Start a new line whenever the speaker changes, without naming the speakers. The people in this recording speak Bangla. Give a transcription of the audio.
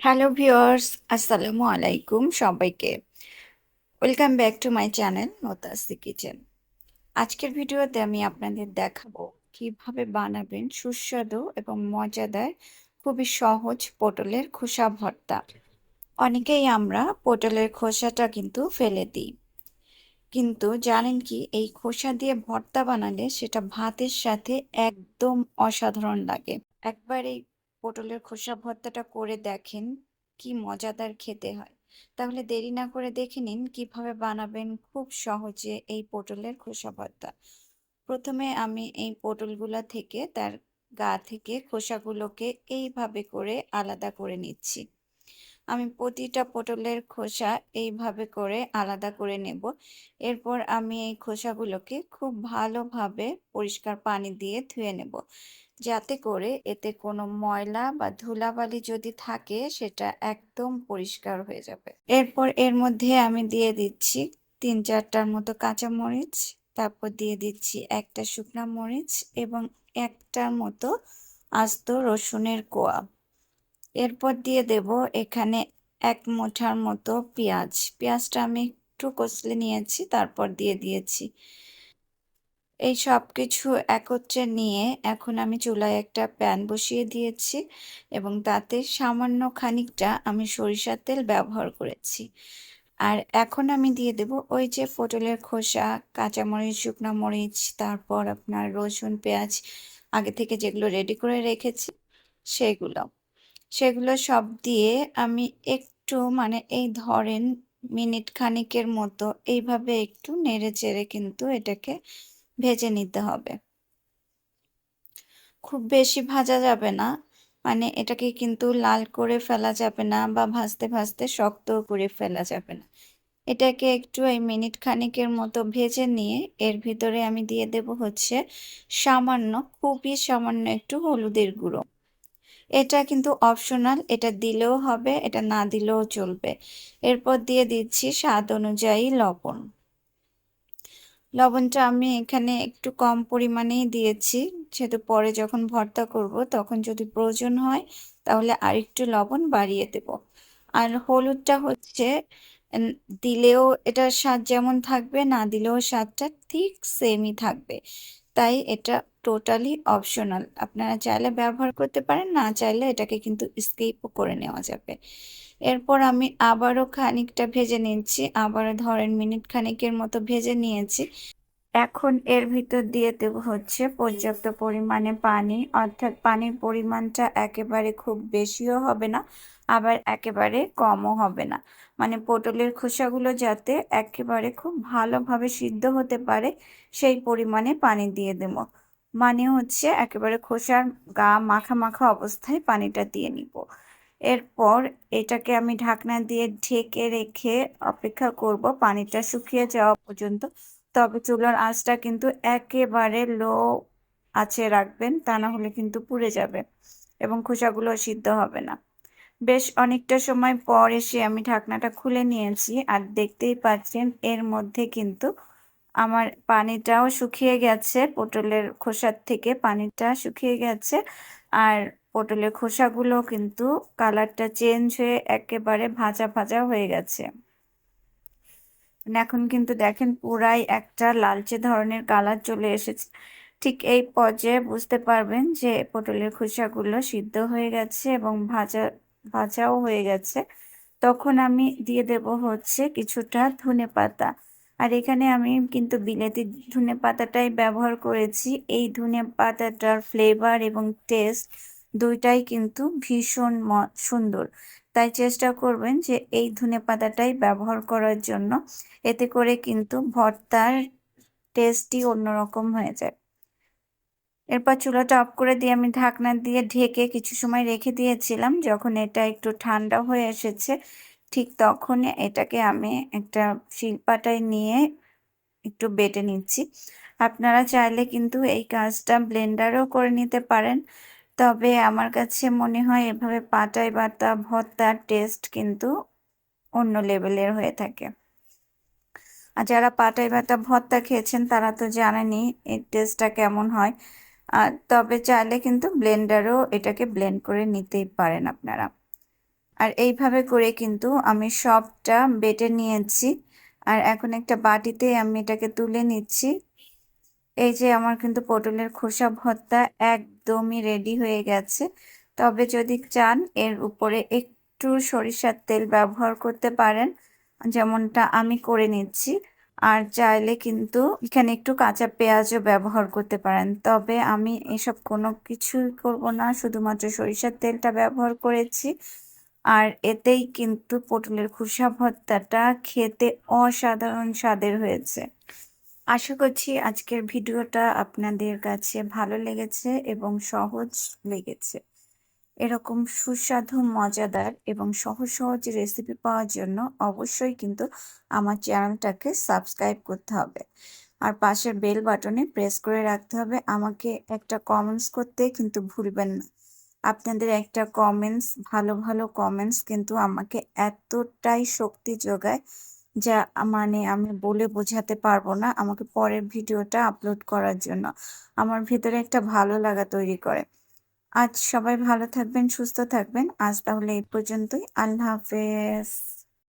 হ্যালো ভিওর্স আসসালামু আলাইকুম সবাইকে। Welcome back to my channel নোতাসি kitchen আজকের ভিডিওতে আমি আপনাদের দেখাবো কীভাবে বানাবেন সুস্বাদু এবং মজাদার, খুবই সহজ পটলের খোসা ভর্তা। অনেকেই আমরা পটলের খোসাটা কিন্তু ফেলে দিই। কিন্তু জানেন কি, এই খোসা দিয়ে ভর্তা বানালে সেটা ভাতের সাথে একদম অসাধারণ লাগে। একবার এই পটলের খোসা ভর্তাটা করে দেখেন কি মজাদার খেতে হয়। তাহলে দেরি না করে দেখে নিন কীভাবে বানাবেন খুব সহজে এই পটলের খোসা ভর্তা। প্রথমে আমি এই পটলগুলা থেকে তার গা থেকে খোসাগুলোকে এইভাবে করে আলাদা করে নিচ্ছি। আমি প্রতিটা পটলের খোসা এইভাবে করে আলাদা করে নেব। এরপর আমি এই খোসাগুলোকে খুব ভালোভাবে পরিষ্কার পানি দিয়ে ধুয়ে নেব। যাতে করে এতে কোনো ময়লা বা ধুলাবালি যদি থাকে, সেটা একদম পরিষ্কার হয়ে যাবে। এরপর এর মধ্যে আমি দিয়ে দিচ্ছি তিন চারটার মতো কাঁচামরিচ তারপর দিয়ে দিচ্ছি একটা শুকনা মরিচ এবং একটার মতো আস্ত রসুনের কোয়া। এরপর দিয়ে দেব এখানে এক মুঠার মতো পেঁয়াজ। পেঁয়াজটা আমি একটু কষলে নিয়েছি, তারপর দিয়ে দিয়েছি এই সব কিছু একত্রে নিয়ে এখন আমি চুলায় একটা প্যান বসিয়ে দিয়েছি এবং তাতে সামান্য খানিকটা আমি সরিষার তেল ব্যবহার করেছি। আর এখন আমি দিয়ে দেব ওই যে পটলের খোসা, কাঁচামরিচ, শুকনো মরিচ, তারপর আপনার রসুন, পেঁয়াজ, আগে থেকে যেগুলো রেডি করে রেখেছি সেগুলো। সেগুলো সব দিয়ে আমি একটু মানে এই ধরেন মিনিট খানিকের মতো এইভাবে একটু নেড়ে চেড়ে কিন্তু এটাকে ভেজে নিতে হবে। খুব বেশি ভাজা যাবে না মানে এটাকে কিন্তু লাল করে ফেলা যাবে না বা ভাজতে ভাজতে শক্ত করে ফেলা যাবে না। এটাকে একটু এই মিনিট খানিকের মতো ভেজে নিয়ে এর ভিতরে আমি দিয়ে দেব হচ্ছে সামান্য, খুবই সামান্য একটু হলুদের গুঁড়ো। এটা কিন্তু অপশনাল, এটা দিলেও হবে, এটা না দিলেও চলবে। এরপর দিয়ে দিচ্ছি স্বাদ অনুযায়ী লবণ। লবণটা আমি এখানে একটু কম পরিমাণেই দিয়েছি। সেহেতু পরে যখন ভর্তা করব, তখন যদি প্রয়োজন হয়, তাহলে আরেকটু লবণ বাড়িয়ে দেব। আর হলুদটা হচ্ছে দিলেও এটার স্বাদ যেমন থাকবে, না দিলেও স্বাদটা ঠিক সেমই থাকবে। তাই এটা টোটালি অপশনাল আপনারা চাইলে ব্যবহার করতে পারেন, না চাইলে এটাকে কিন্তু স্কিপও করে নেওয়া যাবে। এরপর আমি আবারও খানিকটা ভেজে নিচ্ছি, আবারও ধরেন মিনিট খানিকের মতো ভেজে নিয়েছি। এখন এর ভিতর দিয়ে দেব হচ্ছে পর্যাপ্ত পরিমাণে পানি, অর্থাৎ পানির পরিমাণটা একেবারে খুব বেশিও হবে না, আবার একেবারে কমও হবে না। মানে পটলের খোসাগুলো যাতে একেবারে খুব ভালোভাবে সিদ্ধ হতে পারে, সেই পরিমাণে পানি দিয়ে দেব। মানে হচ্ছে একেবারে খোসার গা মাখা মাখা অবস্থায় পানিটা দিয়ে নিব। এরপর এটাকে আমি ঢাকনা দিয়ে ঢেকে রেখে অপেক্ষা করব পানিটা শুকিয়ে যাওয়া পর্যন্ত। তবে চুলার আঁচটা কিন্তু একেবারে লো আছে রাখবেন, তা না হলে কিন্তু পুড়ে যাবে এবং খোসাগুলো সিদ্ধ হবে না। বেশ অনেকটা সময় পর এসে আমি ঢাকনাটা খুলে নিয়েছি আর দেখতেই পাচ্ছেন এর মধ্যে কিন্তু আমার পানিটাও শুকিয়ে গেছে, পটলের খোসার থেকে পানিটা শুকিয়ে গেছে। আর পটলের খোসাগুলো কিন্তু কালারটা চেঞ্জ হয়ে একেবারে ভাজা ভাজা হয়ে গেছে। এখন কিন্তু দেখেন পুরাই একটা লালচে ধরনের কালার চলে এসেছে। ঠিক এই পর্যায়ে বুঝতে পারবেন যে পটলের খোসাগুলো সিদ্ধ হয়ে গেছে এবং ভাজা, ভাজাও হয়ে গেছে। তখন আমি দিয়ে দেব হচ্ছে কিছুটা ধনে পাতা আর এখানে আমি কিন্তু বিলেতি ধনে পাতাটাই ব্যবহার করেছি। এই ধনে পাতাটার ফ্লেভার এবং টেস্ট দুইটাই কিন্তু ভীষণ সুন্দর। তাই চেষ্টা করবেন যে এই ধনে পাতাটাই ব্যবহার করার জন্য। এতে করে কিন্তু ভর্তার টেস্টই অন্যরকম হয়ে যায়। এরপর চুলাটা অফ করে দিয়ে আমি ঢাকনা দিয়ে ঢেকে কিছু সময় রেখে দিয়েছিলাম। যখন এটা একটু ঠান্ডা হয়ে এসেছে ঠিক তখন এটাকে আমি একটা শিলপাটায় নিয়ে একটু বেটে নিচ্ছি। আপনারা চাইলে কিন্তু এই কাজটা ব্লেন্ডারও করে নিতে পারেন। তবে আমার কাছে মনে হয় এভাবে পাটায় বাটা, ভর্তার টেস্ট কিন্তু অন্য লেভেলের হয়ে থাকে। আর যারা পাটায় বাটা, ভর্তা খেয়েছেন তারা তো জানেনই এর টেস্টটা কেমন হয়। আর তবে চাইলে কিন্তু ব্লেন্ডারও এটাকে ব্লেন্ড করে নিতেই পারেন আপনারা। আর এইভাবে করে কিন্তু আমি সবটা বেটে নিয়েছি। আর এখন একটা বাটিতে আমি এটাকে তুলে নিচ্ছি। এই যে আমার কিন্তু পটলের খোসা ভর্তা একদমই রেডি হয়ে গেছে। তবে যদি চান, এর উপরে একটু সরিষার তেল ব্যবহার করতে পারেন, যেমনটা আমি করে নিচ্ছি। আর চাইলে কিন্তু এখানে একটু কাঁচা পেঁয়াজও ব্যবহার করতে পারেন। তবে আমি এসব কোনো কিছুই করব না, শুধুমাত্র সরিষার তেলটা ব্যবহার করেছি। আর এতেই কিন্তু পটলের খুসা ভর্তাটা খেতে অসাধারণ স্বাদের হয়েছে। আশা করছি আজকের ভিডিওটা আপনাদের কাছে ভালো লেগেছে এবং সহজ লেগেছে। এরকম সুস্বাদু, মজাদার এবং সহজ সহজ রেসিপি পাওয়ার জন্য অবশ্যই কিন্তু আমার চ্যানেলটাকে সাবস্ক্রাইব করতে হবে। আর পাশের বেল বাটনে প্রেস করে রাখতে হবে। আমাকে একটা কমেন্টস করতে কিন্তু ভুলবেন না। আপনাদের একটা কমেন্টস ভালো ভালো কমেন্টস কিন্তু আমাকে এতটাই শক্তি যোগায় যা মানে আমি বলে বোঝাতে পারব না আমাকে পরের ভিডিওটা আপলোড করার জন্য। আমার ভিতরে একটা ভালো লাগা তৈরি করে। আজ সবাই ভালো থাকবেন, সুস্থ থাকবেন। আজ তাহলে এই পর্যন্তই। আল্লাহ হাফেজ।